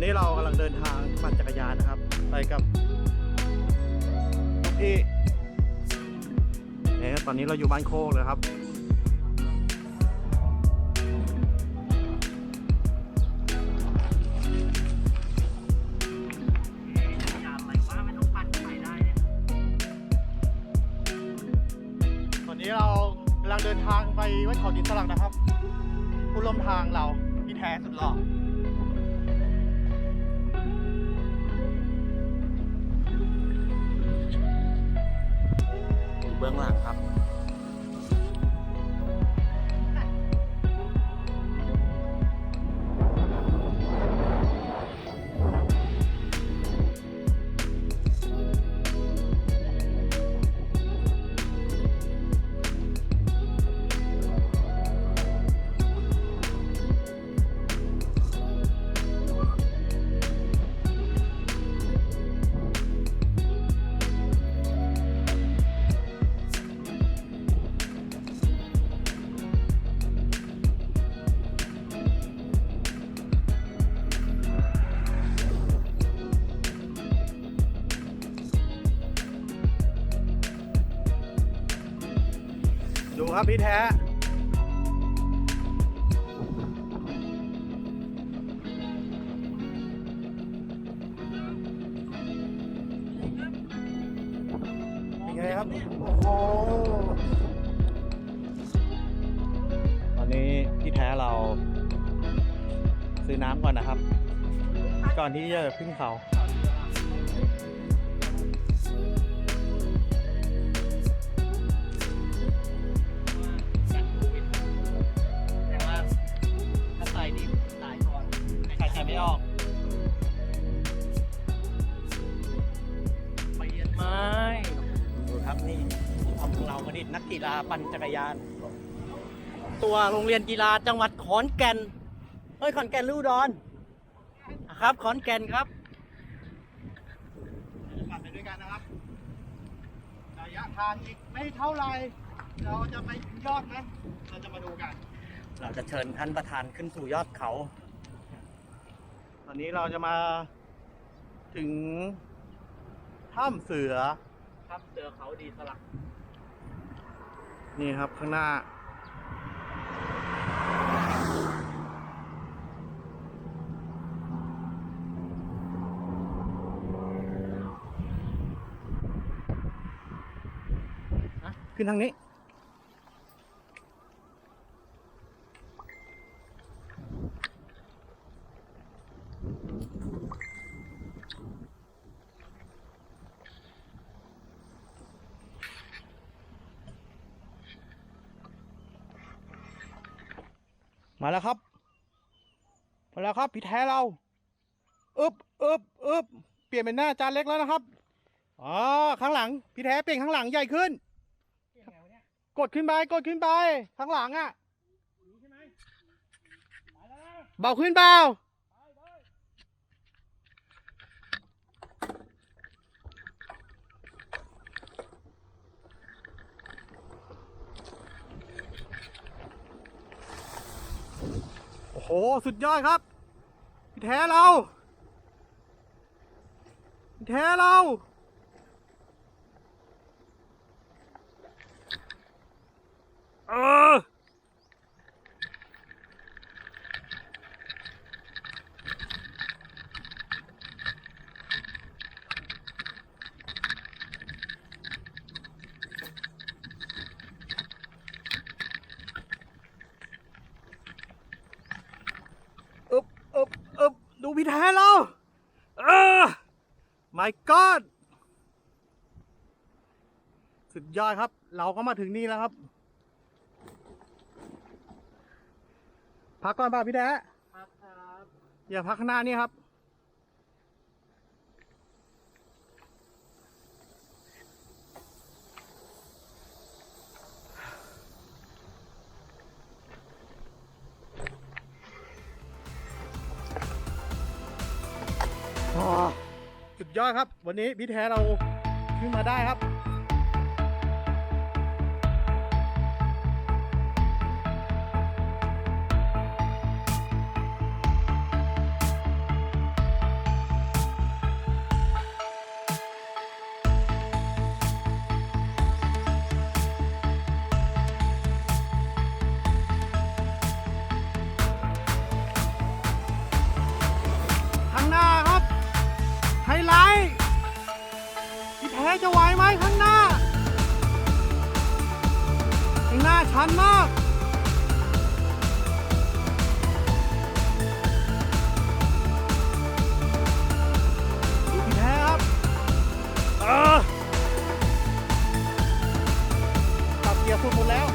นนี้เรากำลังเดินทางปั่นจักรยานนะครับ ไปกับพี่เนี่ยตอนนี้เราอยู่บ้านโคกเลยครับตอนนี้เรากำลังเดินทางไปวัดเขาดินสลักนะครับ ผู้ร่วมทางเราพี่แท้สุดหล่อ ครับพี่แท้เป็นไงครับ โอ้โห ตอนนี้พี่แท้เรา ซื้อน้ำก่อนนะครับ ก่อนที่จะขึ้นเขา ฬาปั่นจักรยาน ตัวโรงเรียนกีฬาจังหวัดขอนแก่นเฮ้ยขอนแก่นหรืออุดรอะครับขอนแก่นครับปั่นไปด้วยกันนะครับระยะทางอีกไม่เท่าไหรเราจะไปถึงยอดไหมเราจะมาดูกัน เราจะเชิญท่านประธานขึ้นสู่ยอดเขา ตอนนี้เราจะมาถึงถ้ำเสือครับเสือเขาดีสลัก นี่ครับข้างหน้า ขึ้นทางนี้ มาแล้วครับ มาแล้วครับพี่แท้เราอึบอึบอึบเปลี่ยนเป็นหน้าจานเล็กแล้วนะครับอ๋อข้างหลังพี่แท้เปลี่ยนข้างหลังใหญ่ขึ้น กดขึ้นไปกดขึ้นไปข้างหลังอะเบาขึ้นเบา โอ้ สุดยอดครับ พี่แท้เรา พี่แท้เรา เออบอึบอึบดู พี่แท้เราเออ my god สุดยอดครับ เราก็มาถึงนี่แล้วครับ พักก่อนป่ะพี่แท้ครับครับ อย่าพักข้างหน้านี่ครับ สุดยอดครับ วันนี้พี่แท้เราขึ้นมาได้ครับ แท้จะไหวไหมข้างหน้า ข้างหน้าชันมาก พี่ท้ครับเออตับเกียสุดหมดแล้ว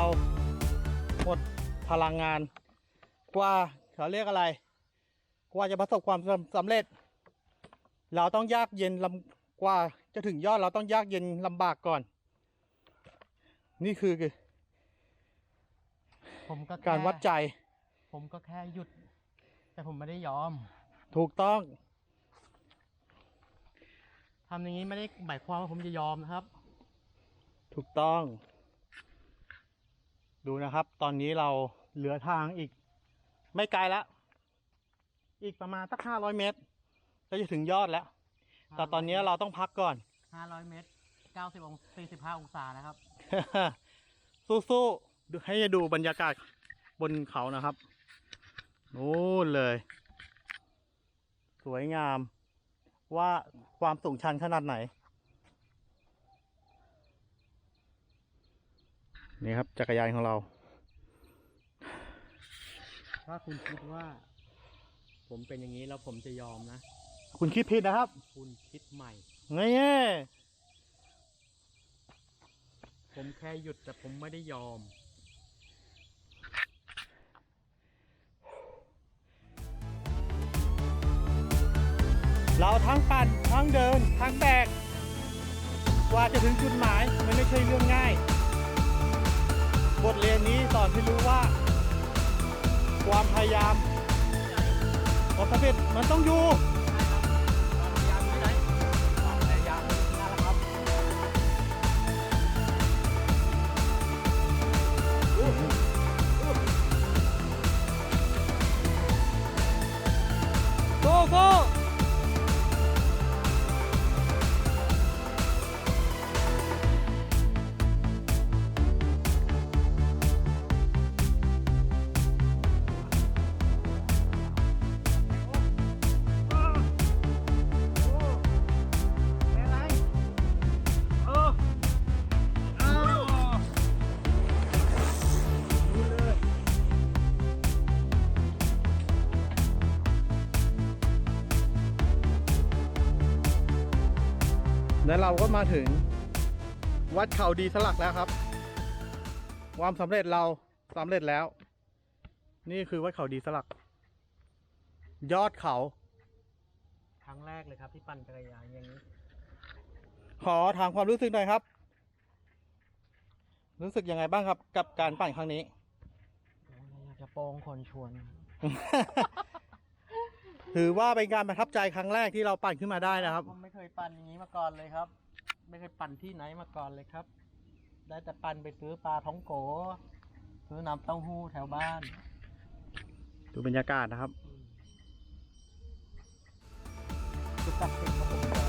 เราหมดพลังงาน กว่าเขาเรียกอะไร กว่าจะประสบความสำสำเร็จ เราต้องยากเย็นลำกว่าจะถึงยอดเราต้องยากเย็นลำบากก่อน นี่คือผมก็แค่การวัดใจ ผมก็แค่หยุด แต่ผมไม่ได้ยอมถูกต้อง ทำอย่างนี้ไม่ได้หมายความว่าผมจะยอมนะครับ ถูกต้อง ดูนะครับ ตอนนี้เราเหลือทางอีก ไม่ไกลแล้ว อีกประมาณสักห้าร้อยเมตรก็จะถึงยอดแล้ว แต่ตอนนี้เราต้องพักก่อน500เมตร90องศา45องศานะครับ สู้ๆดูให้ดูบรรยากาศบนเขานะครับนู่นเลย สวยงามว่าความสูงชันขนาดไหน นี่ครับจักรยานของเรา ถ้าคุณคิดว่า ผมเป็นอย่างนี้แล้วผมจะยอมนะ คุณคิดผิดนะครับ คุณคิดใหม่ไงแง่ผมแค่หยุดแต่ผมไม่ได้ยอมเราทั้งปั่นทั้งเดิน ทั้งแบกกว่าจะถึงจุดหมาย มันไม่ใช่เรื่องง่าย บทเรียนนี้สอนให้รู้ว่า ความพยายามความสำเร็จมันต้องอยู่ และเราก็มาถึงวัดเขาดีสลักแล้วครับ ความสำเร็จเราสำเร็จแล้ว นี่คือวัดเขาดีสลัก ยอดเขา ครั้งแรกเลยครับที่ปั่นจักรยานอย่างนี้ ขอถามความรู้สึกหน่อยครับ รู้สึกยังไงบ้างครับ กับการปั่นครั้งนี้อยากจะโป้งคนชวน ถือว่าเป็นการประทับใจครั้งแรกที่เราปั่นขึ้นมาได้นะครับ ผมไม่เคยปั่นอย่างนี้มาก่อนเลยครับ ไม่เคยปั่นที่ไหนมาก่อนเลยครับ ได้แต่ปั่นไปซื้อปลาท้องโกซื้อน้ำเต้าหู้แถวบ้าน ดูบรรยากาศนะครับจุดตัดสินของผม